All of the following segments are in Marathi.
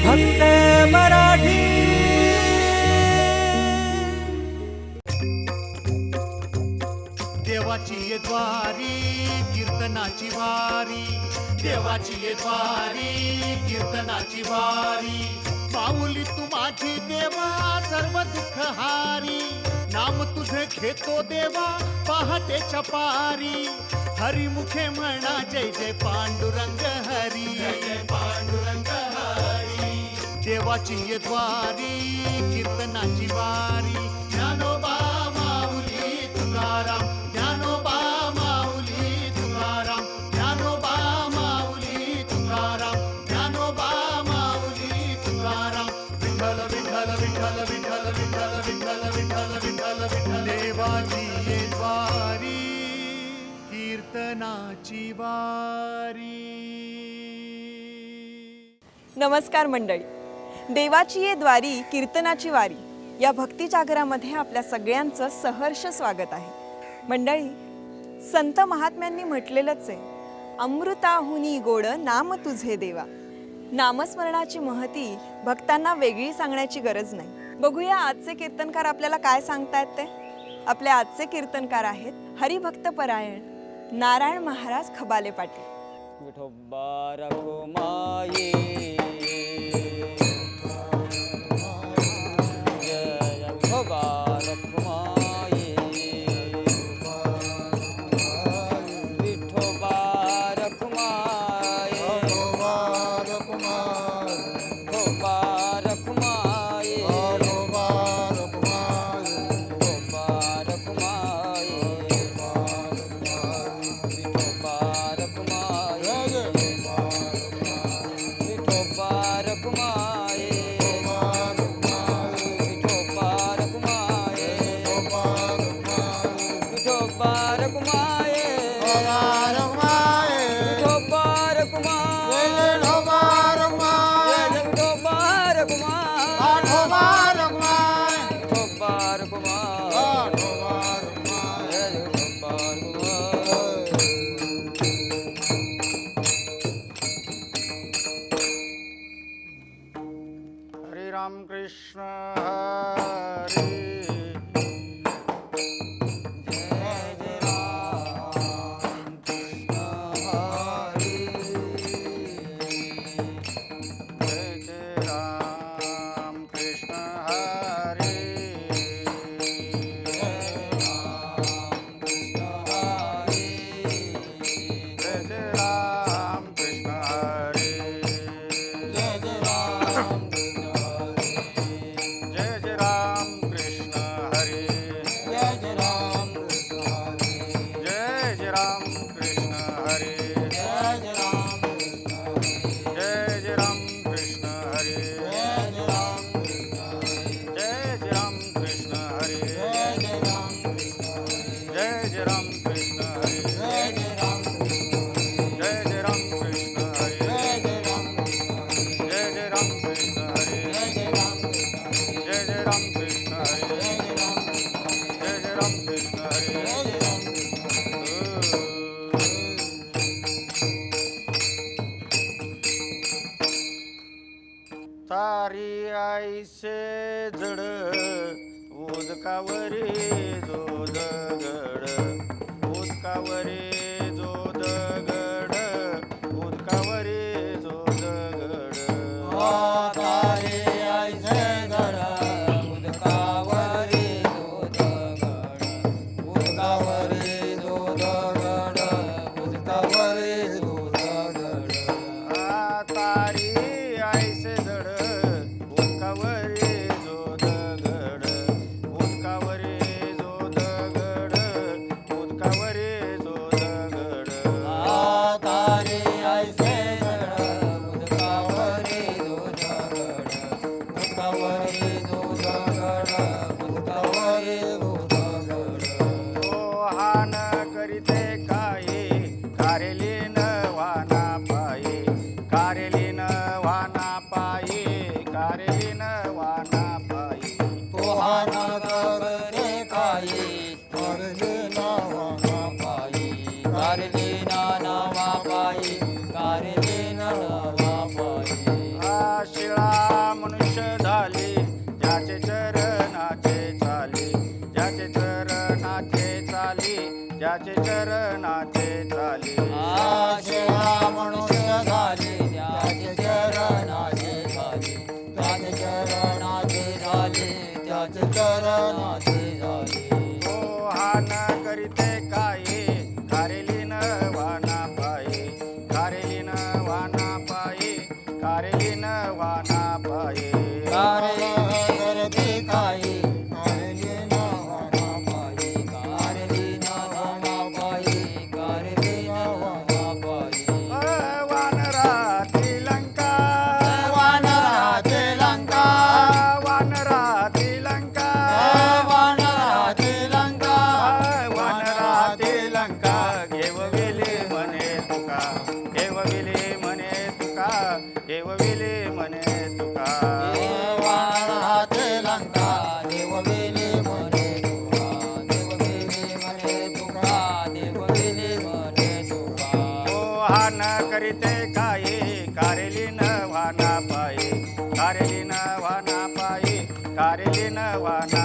फक्त मराठी. देवाची ये द्वारी कीर्तनाची वारी. देवाची द्वारी कीर्तनाची वारी. माऊली तू माझी देवा सर्व दुःख हारी. नाम तुझे घेतो देवा पहाटेच्या पारी हरिमुखे म्हणा जय जय पांडुरंग हरी. जय पांडुरंग हरी देवाची ये द्वारी कीर्तनाची वारी. ज्ञानोबा माऊली तुकाराम. ज्ञानोबा माऊली तुकाराम. ज्ञानोबा माऊली तुकाराम. ज्ञानोबा माऊली तुकाराम. विठ्ठल विठ्ठल विठ्ठल विठ्ठल विठ्ठल विठ्ठल विठ्ठल विठ्ठल विठ्ठल. देवाची ये द्वारी कीर्तनाची वारी. नमस्कार मंडळी. देवाची ये द्वारी कीर्तनाची वारी. या भक्ती जागरामध्ये आपल्या सगळ्यांचं सहर्ष स्वागत आहे. मंडळी संत महात्म्यांनी म्हटलेलंच आहे अमृताहुनी गोड नाम तुझे देवा. नामस्मरणाची महती भक्तांना वेगळी सांगण्याची गरज नाही. बघूया आजचे कीर्तनकार आपल्याला काय सांगतायत ते. आपले आजचे कीर्तनकार आहेत हरिभक्त परायण नारायण महाराज खबाले पाटील. विठोबा रघुमाई आईसे जड उदकावरी जो जगड kawari live. からの地鶏 करीते काही कारेली न व्हाना पायी कारेली न व्हाना पायी कारेली न व्हाना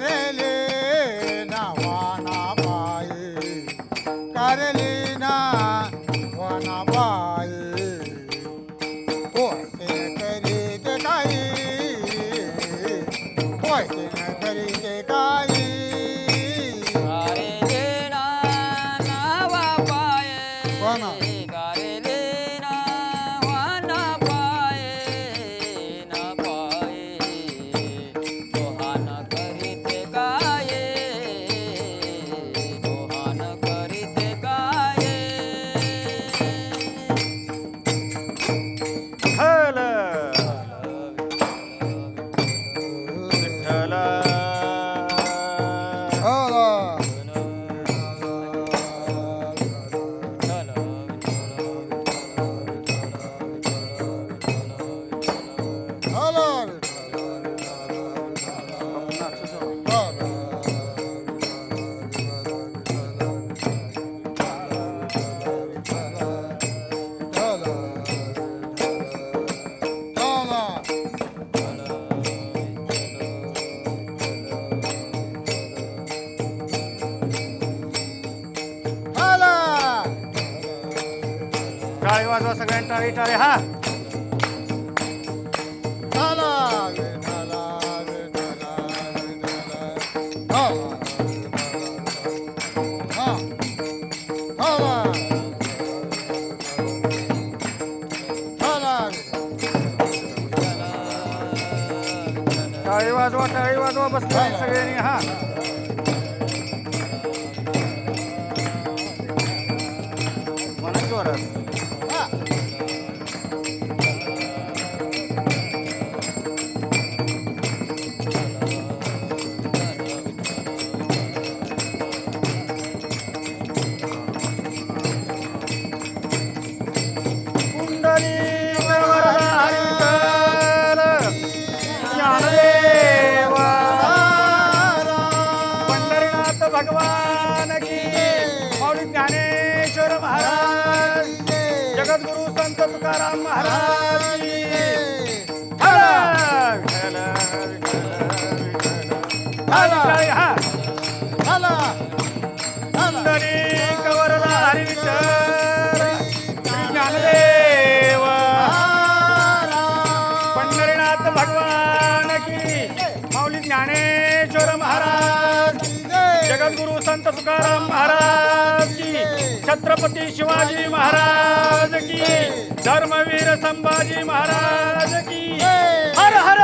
रे वाजवा सगळ्यांनी टाळी हा टाळी वाजवा टाळी वाजवा बसला सगळ्यांनी हा म्हणा जोरात. ज्ञानेश्वर महाराज जगद्गुरु संत तुकाराम महाराज की विठ्ठल, हरी विठ्ठल, ज्ञानदेव. पंढरीनाथ भगवान की माऊली ज्ञानेश्वर महाराज जगद्गुरु संत तुकाराम महाराज की छत्रपती शिवाजी महाराज की धर्मवीर संभाजी महाराज की। हर हर!